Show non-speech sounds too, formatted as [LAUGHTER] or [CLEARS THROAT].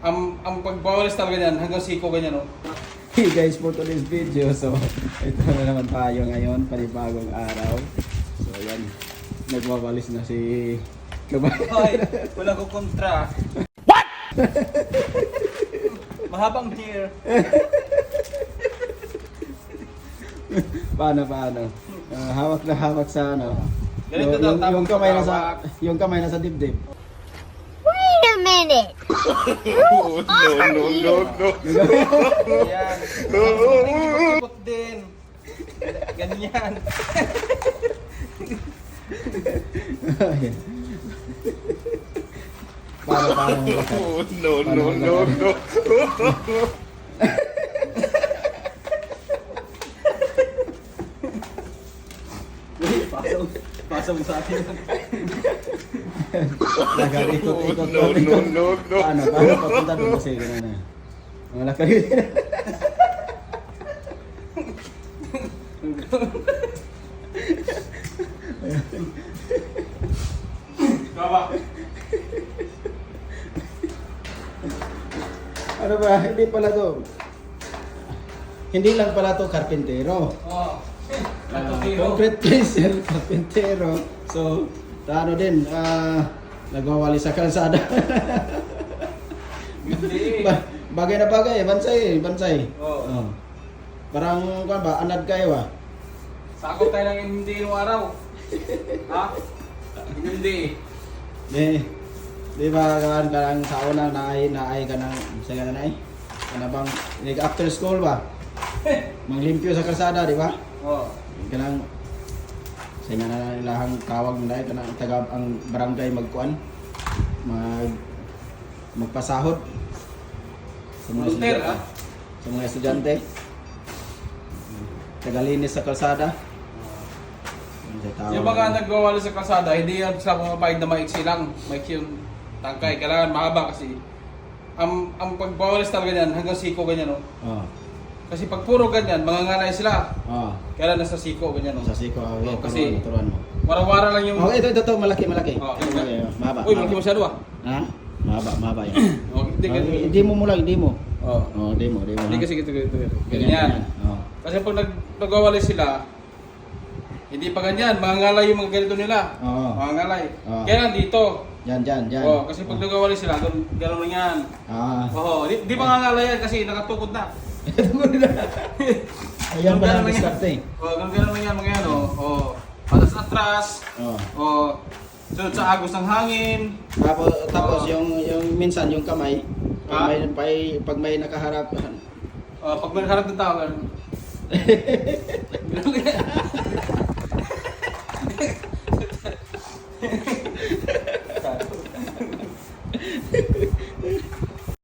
ang, ang pagbawalis talaga niyan, hanggang siko ganyan, no? [LAUGHS] Hey guys, for today's video, so [LAUGHS] ito na naman tayo ngayon, panibagong araw. So yan, nagwawalis na si Kabay. Hoy, [LAUGHS] wala ko kontra. What? Mahabang hair. paano, paano? Ah, hawak na hawak sa ano. Ganito yung, daw, yung, yung kamay nasa hawak. yung kamay nasa dibdib. Wait a minute. Yan. Ikot din. Ganyan. Ayan. paano, paano? no, no, no, no. Pasok. Pasok mo sa akin. Nag-ikot-ikot. No, no, no, no. Paano, paano papunta doon kasi ganun na. Mga lakari. Baba. ano ba, hindi pala to. Hindi lang pala to karpintero. Oh. Natutiro. concrete [LAUGHS] placer, karpintero. So, ta- ano din, ah, nagwawali sa kalsada. Hindi. [LAUGHS] ba- bagay na bagay, bansay, bansay. Oo. Oh. Parang, kung ba, anad kayo ah. Sakot tayo ng hindi nung araw. Ha? Hindi. Di, di ba kan karang sa una naay naay ka ng sa ganun ay? Ano bang like after school ba? [LAUGHS] Manglimpyo sa kalsada, di ba? Oh. Kanang sa nga na ilahang tawag nila kanang taga ang barangay magkuan mag magpasahod sa mga estudyante. ah? Sa mga estudyante. Tagalinis sa kalsada. Yung mga nagwawali sa kalsada, hindi yan sa mga pahig na maiksi lang. Maiksi yung tangkay. Kailangan mahaba kasi ang, ang pagbawalis talaga niyan, hanggang siko ganyan, no? Oh. Kasi pag puro ganyan, mga nganay sila. Oh. Kailan nasa siko, ganyan, no? Sa siko, oh, Oh, kasi kasi- turuan mo. Wara-wara lang yung... Oh, ito, ito, ito, malaki, malaki. Oh, Okay, oh, mahaba. Uy, malaki masyado ah. Ha? Mahaba, mahaba yan. [CLEARS THROAT] Oh, hindi, Oh, ganyan. Hindi mo lang, hindi mo. Oh. Oh, hindi mo, hindi mo. Hindi ha? kasi ganito, ganito, ganito. Ganyan. Oh. Kasi pag nag, nagwawali sila, hindi pa ganyan. Mga ngalay yung mga ganito nila. Oo. Mga ngalay. Oo. Kailan dito? Yan, yan, yan. Oh, kasi pag nagwawali sila, ganun, ganun lang yan. Ah. Oo, di, di ba nga ngalay yan kasi nakatukod na. Ito mo nila. Ayan pa lang start eh. O, kung gano'n yan, mga yan, o. O, patas na trust. Oh. O. o sa agos ng hangin. Tapos, tapos yung, yung minsan, yung kamay. Pag may, pag, pag may nakaharap. Ano? O, pag may nakaharap ng tao, gano'n. Hehehehe. [LAUGHS] [LAUGHS]